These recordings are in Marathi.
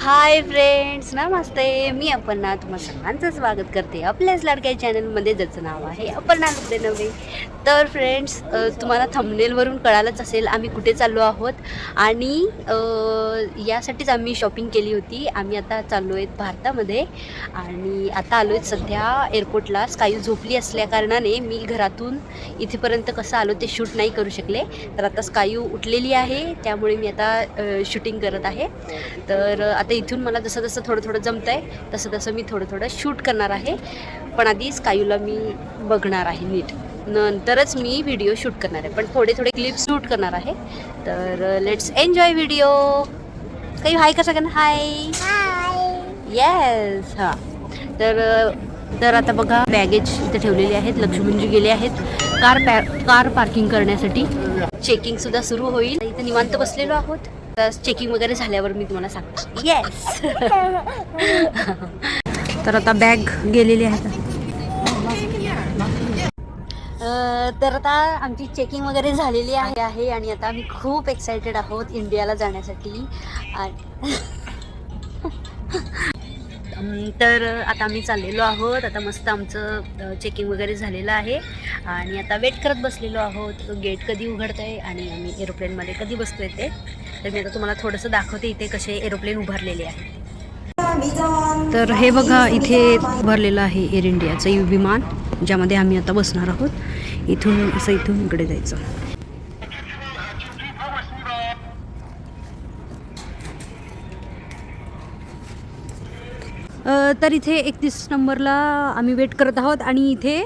हाय फ्रेंड्स नमस्ते. मी अपर्णा. तुम्हा सर्वांचं स्वागत करते आपल्याच लाडक्या चॅनलमध्ये ज्याचं नाव आहे अपर्णा लुकडे नव्हे तर फ्रेंड्स तुम्हाला थंबनेलवरून कळालंच असेल आम्ही कुठे चाललो आहोत. आणि यासाठीच आम्ही शॉपिंग केली होती. आम्ही आता चाललो आहेत भारतामध्ये. आणि आता आलो आहेत सध्या एअरपोर्टला स्कायू झोपली असल्याकारणाने मी घरातून इथेपर्यंत कसं आलो ते शूट नाही करू शकले. तर आता स्कायू उठलेली आहे. त्यामुळे मी आता शूटिंग करत आहे. तर आता आता इथून मला जसं जसं थोडं थोडं जमत आहे तसं तसं मी थोडं थोडं शूट करणार आहे. पण आधी स्कायूला मी बघणार आहे नीट. नंतरच मी व्हिडिओ शूट करणार आहे. पण थोडे थोडे क्लिप शूट करणार आहे. तर लेट्स एन्जॉय व्हिडिओ काही हाय का सगळ्यांना हाय येस हां. तर तर आता बघा बॅगेज इथे ठेवलेले आहेत. लक्ष्मीजी गेले आहेत. कार पॅ कार पार्किंग करण्यासाठी. चेकिंग सुद्धा सुरू होईल. इथे निवांत बसलेलो आहोत. तर चेकिंग वगैरे झाल्यावर मी तुम्हाला सांगते. येस तर आता बॅग गेलेली आहे. तर आता आमची चेकिंग वगैरे झालेली आहे आहे आणि आता आम्ही खूप एक्सायटेड आहोत इंडियाला जाण्यासाठी. तर आता आम्ही चाललेलो आहोत. आता मस्त आमचं चेकिंग वगैरे झालेलं आहे. आणि आता वेट करत बसलेलो आहोत. गेट कधी उघडतं आहे आणि आम्ही एरोप्लेनमध्ये कधी बसतोय ते. तर मी आता तुम्हाला थोडंसं दाखवते इथे कसे एरोप्लेन उभारलेले आहे तर हे बघा इथे उभारलेलं आहे एअर इंडियाचं विमान ज्यामध्ये आम्ही आता बसणार आहोत. इथून असं इथून इकडे जायचं. तर इथे एकतीस नंबरला आम्ही वेट करत आहोत आणि इथे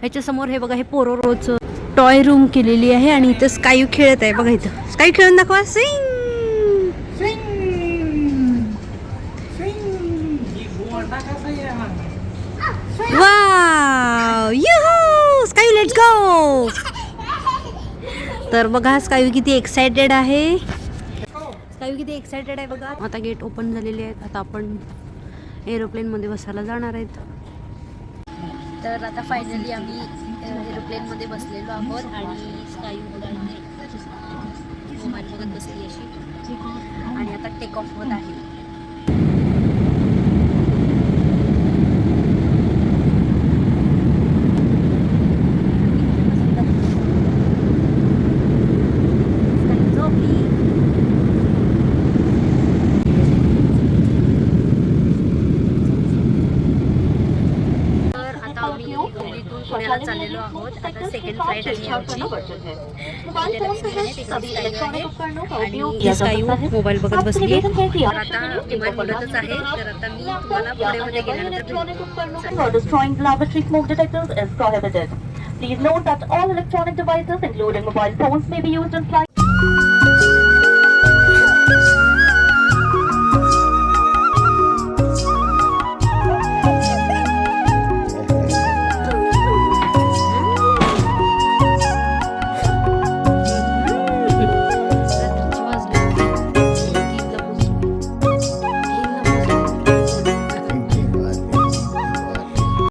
ह्याच्यासमोर हे बघा हे पोरो टॉय रूम केलेली आहे आणि इथं स्कायू खेळत आहे. बघा इथं. स्कायू खेळून दाखवा. सिंग वाव स्कायू लेट्स गो तर बघा स्कायू किती एक्सायटेड आहे. स्कायू किती एक्सायटेड आहे बघा. आता गेट ओपन झालेले आहेत. आता आपण एरोप्लेनमध्ये बसायला जाणार आहेत. तर आता फायनली आम्ही एरोप्लेनमध्ये बसलेलो आहोत आणि स्काय मोबाईल बघत बसली अशी. आणि आता टेक ऑफ होत आहे. दिल्लीतून पुण्याला चाललेलो आहोत आता सेकंड फ्लाईट आहे आमची इथे लक्ष्मी आहे, तिकडे स्कायू आहे. आणि ही स्कायू मोबाईल बघत बसली आहे. तर आता विमान उडतच आहे तर आता मी तुम्हाला पुण्यामध्ये गेल्यानंतर भेटेन. or destroying laboratory smoke detectors is prohibited. Please note that all electronic devices, including mobile phones, may be used in flight